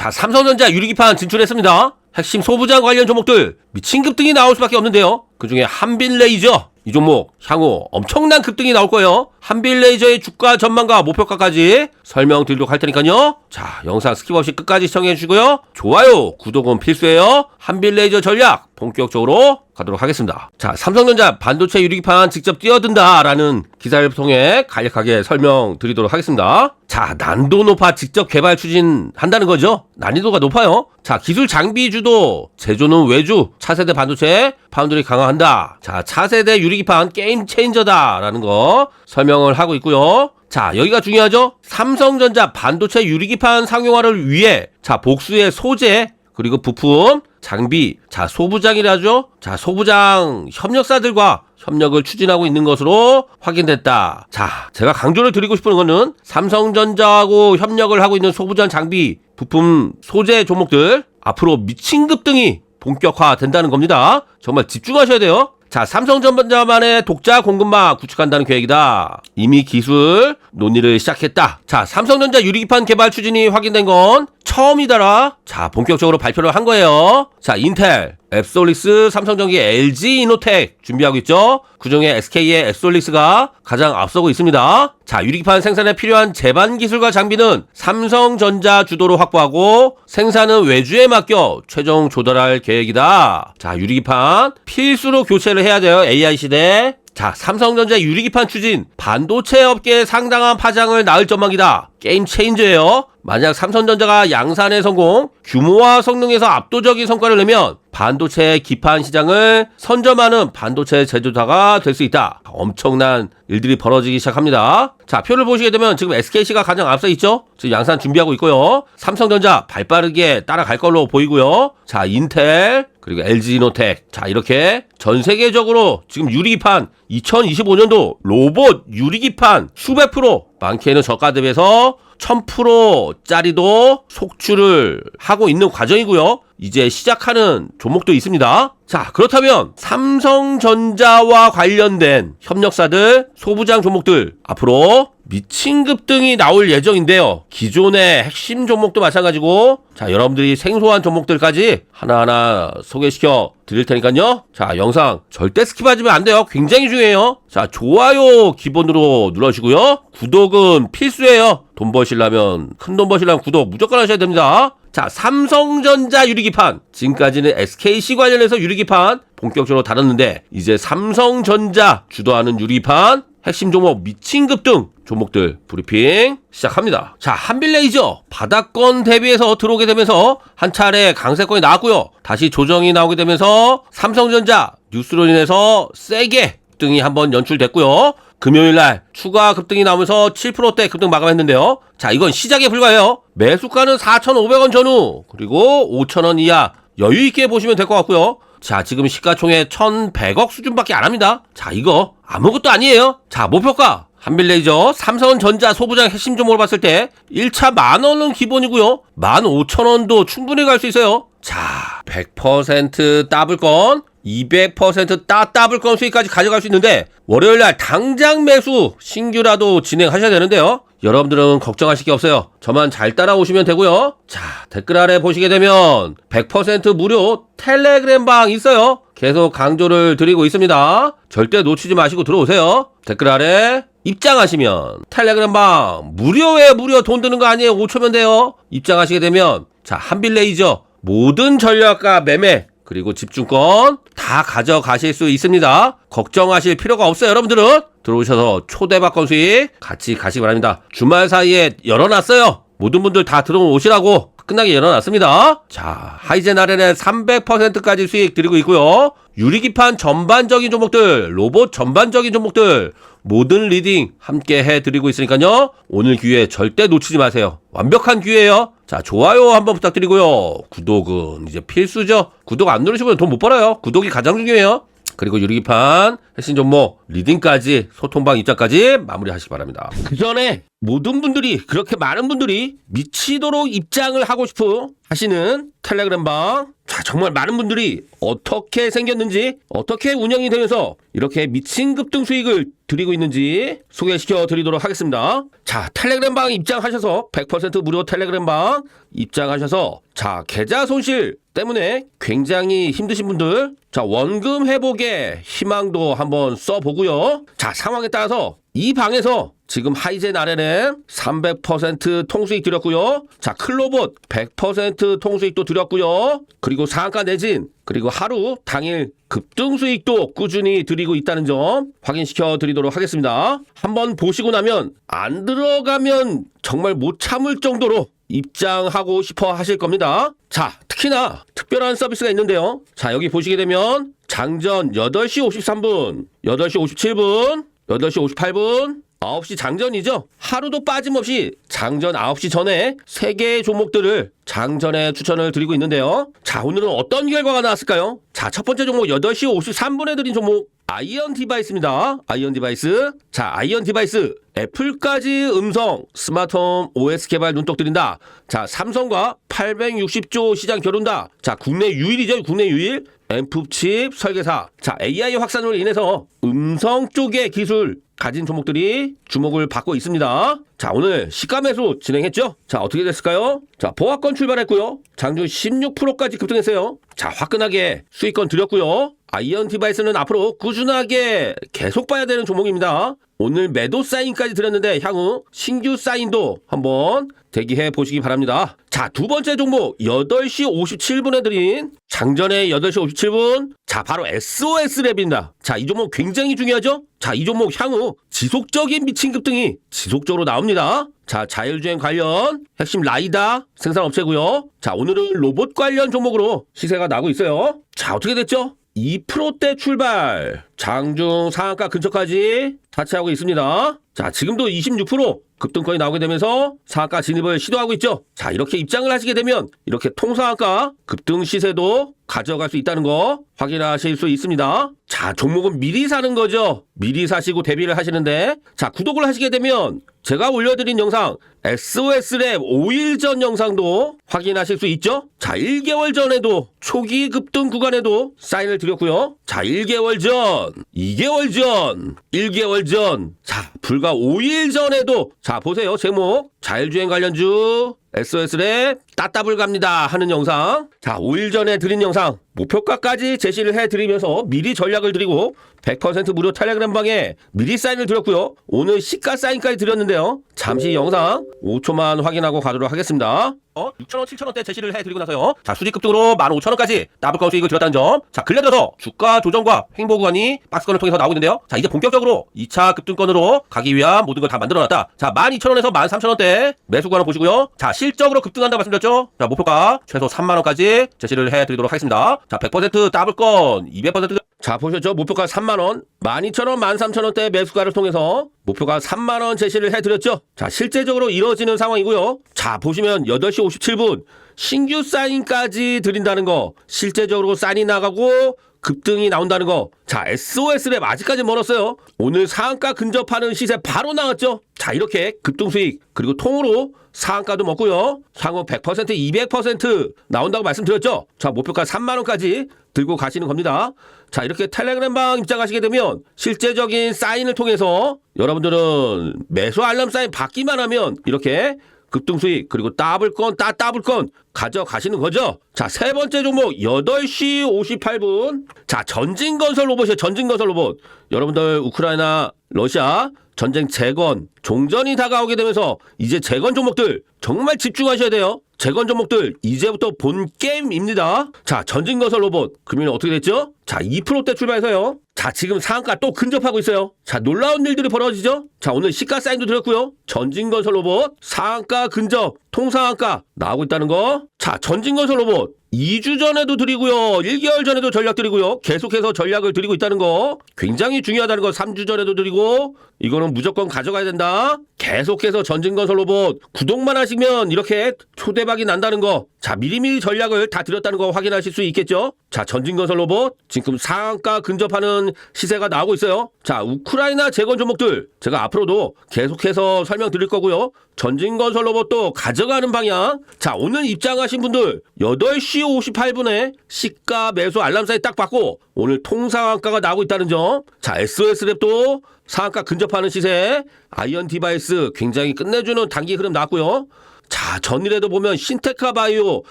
자, 삼성전자 유리기판 진출했습니다. 핵심 소부장 관련 종목들 미친 급등이 나올 수밖에 없는데요. 그 중에 한빌레이저 이 종목 향후 엄청난 급등이 나올 거예요. 한빌레이저의 주가 전망과 목표가까지 설명드리도록 할 테니까요. 자, 영상 스킵 없이 끝까지 시청해 주시고요. 좋아요, 구독은 필수예요. 한빌레이저 전략 본격적으로 가도록 하겠습니다. 자, 삼성전자 반도체 유리기판 직접 뛰어든다라는 기사를 통해 간략하게 설명드리도록 하겠습니다. 자, 난도 높아 직접 개발 추진한다는 거죠. 난이도가 높아요. 자, 기술 장비 주도, 제조는 외주, 차세대 반도체, 파운드리 강화한다. 자, 차세대 유리기판 게임 체인저다라는 거 설명 을 하고 있고요. 자, 여기가 중요하죠? 삼성전자 반도체 유리기판 상용화를 위해, 자, 복수의 소재, 그리고 부품, 장비, 자, 소부장이라죠? 자, 소부장 협력사들과 협력을 추진하고 있는 것으로 확인됐다. 자, 제가 강조를 드리고 싶은 거는 삼성전자하고 협력을 하고 있는 소부장 장비, 부품, 소재 종목들 앞으로 미친 급 등이 본격화된다는 겁니다. 정말 집중하셔야 돼요. 자, 삼성전자만의 독자 공급망 구축한다는 계획이다. 이미 기술 논의를 시작했다. 자, 삼성전자 유리기판 개발 추진이 확인된 건 처음이다라. 자, 본격적으로 발표를 한 거예요. 자, 인텔, 앱솔리스, 삼성전기, LG 이노텍 준비하고 있죠. 그중에 SK의 앱솔리스가 가장 앞서고 있습니다. 자, 유리기판 생산에 필요한 제반 기술과 장비는 삼성전자 주도로 확보하고 생산은 외주에 맡겨 최종 조달할 계획이다. 자, 유리기판 필수로 교체를 해야 돼요. AI 시대. 자, 삼성전자 유리기판 추진, 반도체 업계에 상당한 파장을 낳을 전망이다. 게임 체인저예요. 만약 삼성전자가 양산의 성공, 규모와 성능에서 압도적인 성과를 내면 반도체 기판 시장을 선점하는 반도체 제조사가 될 수 있다. 엄청난 일들이 벌어지기 시작합니다. 자, 표를 보시게 되면 지금 SKC가 가장 앞서 있죠? 지금 양산 준비하고 있고요. 삼성전자 발 빠르게 따라갈 걸로 보이고요. 자, 인텔, 그리고 LG노텍. 자, 이렇게 전 세계적으로 지금 유리기판 2025년도 로봇 유리기판 수백 프로 많게는 저가 대비해서 1000%짜리도 속출을 하고 있는 과정이고요. 이제 시작하는 종목도 있습니다. 자, 그렇다면 삼성전자와 관련된 협력사들, 소부장 종목들 앞으로 미친 급등이 나올 예정인데요. 기존의 핵심 종목도 마찬가지고 자, 여러분들이 생소한 종목들까지 하나하나 소개시켜 드릴 테니까요. 자, 영상 절대 스킵하시면 안 돼요. 굉장히 중요해요. 자, 좋아요 기본으로 눌러주시고요. 구독은 필수예요. 돈 버시려면 큰 돈 버시려면 구독 무조건 하셔야 됩니다. 자, 삼성전자 유리기판. 지금까지는 SKC 관련해서 유리기판 본격적으로 다뤘는데, 이제 삼성전자 주도하는 유리기판 핵심 종목 미친 급 등 종목들 브리핑 시작합니다. 자, 한빌레이저 바닥권 대비해서 들어오게 되면서 한 차례 강세권이 나왔고요. 다시 조정이 나오게 되면서 삼성전자 뉴스로 인해서 세게 급등이 한번 연출됐고요. 금요일 날 추가 급등이 나오면서 7%대 급등 마감했는데요. 자, 이건 시작에 불과해요. 매수가는 4,500원 전후 그리고 5,000원 이하 여유 있게 보시면 될 것 같고요. 자, 지금 시가총액 1,100억 수준밖에 안 합니다. 자, 이거 아무것도 아니에요. 자, 목표가 한빌레이저, 삼성전자 소부장 핵심 종목을 봤을 때 1차 만 원은 기본이고요. 만 5천 원도 충분히 갈 수 있어요. 자, 100% 더블건, 200% 따, 더블건 수익까지 가져갈 수 있는데 월요일 날 당장 매수 신규라도 진행하셔야 되는데요. 여러분들은 걱정하실 게 없어요. 저만 잘 따라오시면 되고요. 자, 댓글 아래 보시게 되면 100% 무료 텔레그램 방 있어요. 계속 강조를 드리고 있습니다. 절대 놓치지 마시고 들어오세요. 댓글 아래 입장하시면 텔레그램 방 무료에 무료 돈 드는 거 아니에요. 5초면 돼요. 입장하시게 되면 자, 한빌레이저 모든 전략가 매매 그리고 집중권 다 가져가실 수 있습니다. 걱정하실 필요가 없어요, 여러분들은. 들어오셔서 초대박권 수익 같이 가시기 바랍니다. 주말 사이에 열어놨어요. 모든 분들 다 들어오시라고 끝나게 열어놨습니다. 자, 하이젠 아렌에 300%까지 수익 드리고 있고요. 유리기판 전반적인 종목들, 로봇 전반적인 종목들, 모든 리딩 함께 해드리고 있으니까요. 오늘 기회 절대 놓치지 마세요. 완벽한 기회예요. 자, 좋아요 한번 부탁드리고요. 구독은 이제 필수죠. 구독 안 누르시면 돈 못 벌어요. 구독이 가장 중요해요. 그리고 유리기판, 핵심 종목, 리딩까지, 소통방 입장까지 마무리하시기 바랍니다. 그 전에 모든 분들이, 그렇게 많은 분들이 미치도록 입장을 하고 싶은 하시는 텔레그램방 자, 자, 정말 많은 분들이 어떻게 생겼는지, 어떻게 운영이 되면서 이렇게 미친 급등 수익을 드리고 있는지 소개시켜 드리도록 하겠습니다. 자, 텔레그램 방 입장하셔서 100% 무료 텔레그램 방 입장하셔서 자, 계좌 손실 때문에 굉장히 힘드신 분들 자, 원금 회복의 희망도 한번 써 보고요. 자, 상황에 따라서 이 방에서 지금 하이젠 아래는 300% 통수익 드렸고요. 자, 클로봇 100% 통수익도 드렸고요. 그리고 상한가 내진 그리고 하루 당일 급등 수익도 꾸준히 드리고 있다는 점 확인시켜 드리도록 하겠습니다. 한번 보시고 나면 안 들어가면 정말 못 참을 정도로 입장하고 싶어 하실 겁니다. 자, 특히나 특별한 서비스가 있는데요. 자, 여기 보시게 되면 장전 8시 53분, 8시 57분, 8시 58분, 9시 장전이죠. 하루도 빠짐없이 장전 9시 전에 3개의 종목들을 장전에 추천을 드리고 있는데요. 자, 오늘은 어떤 결과가 나왔을까요? 자, 첫 번째 종목 8시 53분에 드린 종목 아이언 디바이스입니다. 아이언 디바이스. 자, 아이언 디바이스. 애플까지 음성 스마트홈 OS 개발 눈독 들인다. 자, 삼성과 860조 시장 겨룬다. 자, 국내 유일이죠. 국내 유일. 엠프칩 설계사. 자, AI 확산으로 인해서 음성 쪽의 기술 가진 종목들이 주목을 받고 있습니다. 자, 오늘 시가 매수 진행했죠? 자, 어떻게 됐을까요? 자, 보합권 출발했고요. 장중 16%까지 급등했어요. 자, 화끈하게 수익권 드렸고요. 아이언 디바이스는 앞으로 꾸준하게 계속 봐야 되는 종목입니다. 오늘 매도 사인까지 드렸는데 향후 신규 사인도 한번 대기해 보시기 바랍니다. 자, 두 번째 종목 8시 57분에 드린 장전에 8시 57분. 자, 바로 SOS 랩입니다. 자, 이 종목 굉장히 중요하죠? 자, 이 종목 향후 지속적인 미친 급등이 지속적으로 나옵니다. 자, 자율주행 관련 핵심 라이다 생산업체고요. 자, 오늘은 로봇 관련 종목으로 시세가 나고 있어요. 자, 어떻게 됐죠? 2%대 출발. 장중 상한가 근처까지 타치하고 있습니다. 자, 지금도 26% 급등권이 나오게 되면서 상한가 진입을 시도하고 있죠. 자, 이렇게 입장을 하시게 되면 이렇게 통상한가 급등 시세도 가져갈 수 있다는 거 확인하실 수 있습니다. 자, 종목은 미리 사는 거죠. 미리 사시고 대비를 하시는데 자, 구독을 하시게 되면 제가 올려드린 영상 SOS랩 5일 전 영상도 확인하실 수 있죠? 자, 1개월 전에도 초기 급등 구간에도 사인을 드렸고요. 자, 1개월 전, 2개월 전, 1개월 전, 자, 불과 5일 전에도 자, 보세요. 제목 자율주행 관련주 SOS랩 따따블 갑니다 하는 영상 자 5일 전에 드린 영상 목표가까지 제시를 해드리면서 미리 전략을 드리고 100% 무료 텔레그램 방에 미리 사인을 드렸고요 오늘 시가 사인까지 드렸는데요 잠시 영상 5초만 확인하고 가도록 하겠습니다 어? 6천원, 7천원대 제시를 해드리고 나서요. 자, 수직 급등으로 15,000원까지 더블건 수익을 드렸다는 점. 자, 근래 들어서 주가 조정과 횡보 구간이 박스권을 통해서 나오고 있는데요. 자, 이제 본격적으로 2차 급등권으로 가기 위한 모든 걸 다 만들어놨다. 자, 12,000원에서 13,000원대 매수 구간을 보시고요. 자, 실적으로 급등한다 말씀드렸죠? 자, 목표가 최소 3만원까지 제시를 해드리도록 하겠습니다. 자, 100% 더블건, 200% 자, 보셨죠? 목표가 3만원, 12,000원, 13,000원대 매수가를 통해서 목표가 3만원 제시를 해드렸죠? 자, 실제적으로 이루어지는 상황이고요. 자, 보시면 8시 57분 신규 사인까지 드린다는 거, 실제적으로 사인이 나가고 급등이 나온다는 거. 자, SOS랩 아직까지 멀었어요. 오늘 상한가 근접하는 시세 바로 나왔죠? 자, 이렇게 급등 수익, 그리고 통으로 상한가도 먹고요. 향후 100%, 200% 나온다고 말씀드렸죠? 자, 목표가 3만 원까지 들고 가시는 겁니다. 자, 이렇게 텔레그램방 입장하시게 되면 실제적인 사인을 통해서 여러분들은 매수 알람 사인 받기만 하면 이렇게 급등 수익 그리고 더블건 따 더블건 가져가시는 거죠. 자, 세 번째 종목 8시 58분. 자, 전진건설 로봇이에요. 전진건설 로봇. 여러분들 우크라이나 러시아 전쟁 재건 종전이 다가오게 되면서 이제 재건 종목들 정말 집중하셔야 돼요. 재건 종목들 이제부터 본 게임입니다. 자, 전진건설 로봇 금일 어떻게 됐죠? 자, 2%대 출발해서요. 자, 지금 상한가 또 근접하고 있어요. 자, 놀라운 일들이 벌어지죠? 자, 오늘 시가 사인도 드렸고요. 전진건설 로봇 상한가 근접 통상한가 나오고 있다는 거. 자, 전진건설 로봇 2주 전에도 드리고요. 1개월 전에도 전략 드리고요. 계속해서 전략을 드리고 있다는 거. 굉장히 중요하다는 거. 3주 전에도 드리고 이거는 무조건 가져가야 된다. 계속해서 전진건설 로봇 구독만 하시면 이렇게 초대박이 난다는 거. 자, 미리미리 전략을 다 드렸다는 거 확인하실 수 있겠죠? 자, 전진건설 로봇 지금 상한가 근접하는 시세가 나오고 있어요. 자, 우크라이나 재건 종목들 제가 앞으로도 계속해서 설명드릴 거고요. 전진건설 로봇도 가져가는 방향. 자, 오늘 입장하신 분들 8시 10시 58분에 시가 매수 알람 사이 딱 받고 오늘 통상한가가 나오고 있다는 점. 자, SOS랩도 상한가 근접하는 시세. 아이언 디바이스 굉장히 끝내주는 단기 흐름 나왔고요. 자, 전일에도 보면 신테카 바이오.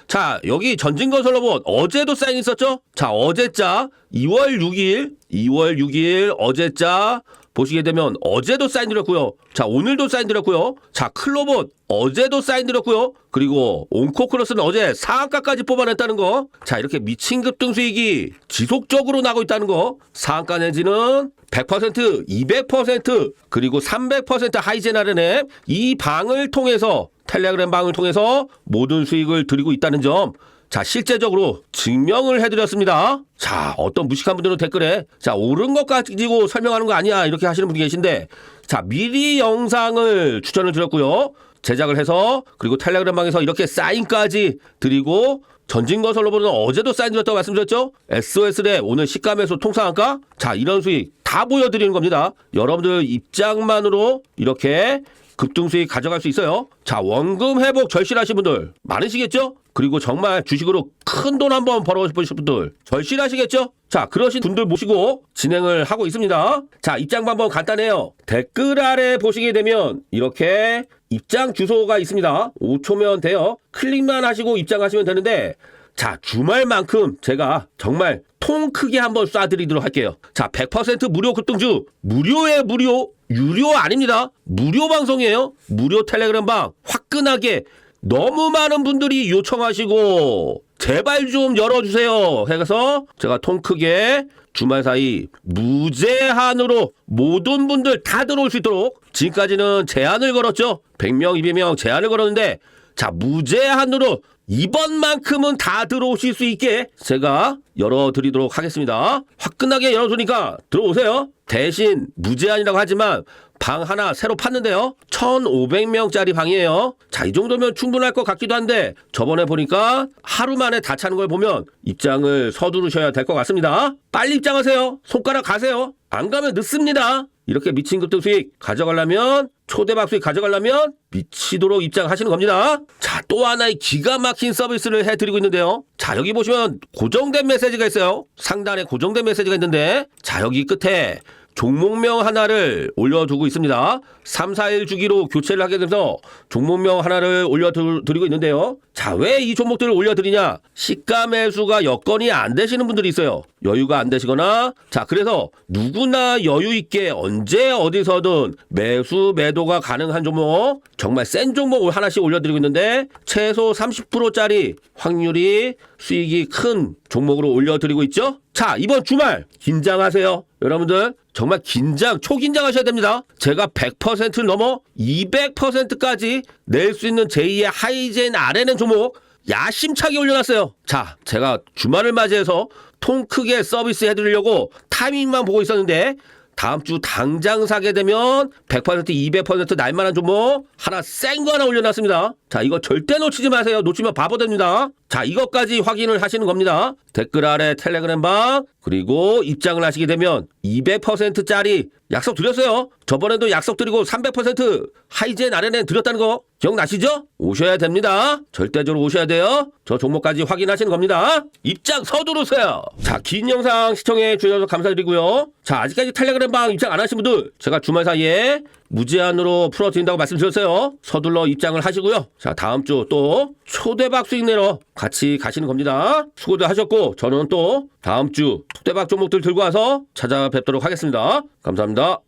자, 여기 전진건설 로봇 어제도 사인 있었죠? 자, 어제자 2월 6일, 2월 6일 어제자 보시게 되면 어제도 사인 드렸고요. 자, 오늘도 사인 드렸고요. 자, 클로봇 어제도 사인 드렸고요. 그리고 온코크로스는 어제 상한가까지 뽑아냈다는 거. 자, 이렇게 미친 급등 수익이 지속적으로 나고 있다는 거. 상한가 내지는 100%, 200% 그리고 300% 하이제나르네 이 방을 통해서 텔레그램 방을 통해서 모든 수익을 드리고 있다는 점. 자, 실제적으로 증명을 해드렸습니다. 자, 어떤 무식한 분들은 댓글에, 자, 옳은 것 가지고 설명하는 거 아니야. 이렇게 하시는 분이 계신데, 자, 미리 영상을 추천을 드렸고요. 제작을 해서, 그리고 텔레그램 방에서 이렇게 사인까지 드리고, 전진건설로보는 어제도 사인 드렸다고 말씀드렸죠? SOS래 오늘 시가매수 통상한가? 자, 이런 수익 다 보여드리는 겁니다. 여러분들 입장만으로 이렇게 급등 수익 가져갈 수 있어요. 자, 원금 회복 절실하신 분들 많으시겠죠? 그리고 정말 주식으로 큰 돈 한번 벌어보실 분들 절실하시겠죠? 자, 그러신 분들 모시고 진행을 하고 있습니다. 자, 입장 방법 간단해요. 댓글 아래 보시게 되면 이렇게 입장 주소가 있습니다. 5초면 돼요. 클릭만 하시고 입장하시면 되는데 자, 주말만큼 제가 정말 통 크게 한번 쏴드리도록 할게요. 자, 100% 무료 급등주. 무료의 무료. 유료 아닙니다. 무료 방송이에요. 무료 텔레그램 방. 화끈하게 너무 많은 분들이 요청하시고 제발 좀 열어주세요. 해서 제가 통 크게 주말 사이 무제한으로 모든 분들 다 들어올 수 있도록 지금까지는 제한을 걸었죠. 100명, 200명 제한을 걸었는데 자, 무제한으로 이번만큼은 다 들어오실 수 있게 제가 열어드리도록 하겠습니다. 화끈하게 열어두니까 들어오세요. 대신 무제한이라고 하지만 방 하나 새로 팠는데요. 1,500명짜리 방이에요. 자, 이 정도면 충분할 것 같기도 한데 저번에 보니까 하루 만에 다 차는 걸 보면 입장을 서두르셔야 될 것 같습니다. 빨리 입장하세요. 손가락 가세요. 안 가면 늦습니다. 이렇게 미친 급등 수익 가져가려면 초대박 수익 가져가려면 미치도록 입장하시는 겁니다. 자, 또 하나의 기가 막힌 서비스를 해드리고 있는데요. 자, 여기 보시면 고정된 메시지가 있어요. 상단에 고정된 메시지가 있는데, 자, 여기 끝에 종목명 하나를 올려두고 있습니다. 3, 4일 주기로 교체를 하게 돼서 종목명 하나를 올려드리고 있는데요. 자, 왜 이 종목들을 올려드리냐? 시가 매수가 여건이 안 되시는 분들이 있어요. 여유가 안 되시거나, 자, 그래서 누구나 여유 있게 언제 어디서든 매수, 매도가 가능한 종목, 정말 센 종목을 하나씩 올려드리고 있는데, 최소 30%짜리 확률이 수익이 큰 종목으로 올려드리고 있죠? 자, 이번 주말 긴장하세요. 여러분들 정말 긴장, 초긴장하셔야 됩니다. 제가 100%를 넘어 200%까지 낼 수 있는 제2의 하이젠 아래는 종목 야심차게 올려놨어요. 자, 제가 주말을 맞이해서 통 크게 서비스 해드리려고 타이밍만 보고 있었는데 다음 주 당장 사게 되면 100% 200% 날만한 종목 하나 센 거 하나 올려놨습니다. 자, 이거 절대 놓치지 마세요. 놓치면 바보 됩니다. 자, 이것까지 확인을 하시는 겁니다. 댓글 아래 텔레그램 방 그리고 입장을 하시게 되면 200%짜리 약속 드렸어요. 저번에도 약속 드리고 300% 하이젠 아래는 드렸다는 거 기억나시죠? 오셔야 됩니다. 절대적으로 오셔야 돼요. 저 종목까지 확인하시는 겁니다. 입장 서두르세요. 자, 긴 영상 시청해 주셔서 감사드리고요. 자, 아직까지 텔레그램 방 입장 안 하신 분들 제가 주말 사이에 무제한으로 풀어드린다고 말씀드렸어요. 서둘러 입장을 하시고요. 자, 다음 주 또 초대박 수익 내러 같이 가시는 겁니다. 수고들 하셨고 저는 또 다음 주 초대박 종목들 들고 와서 찾아뵙도록 하겠습니다. 감사합니다.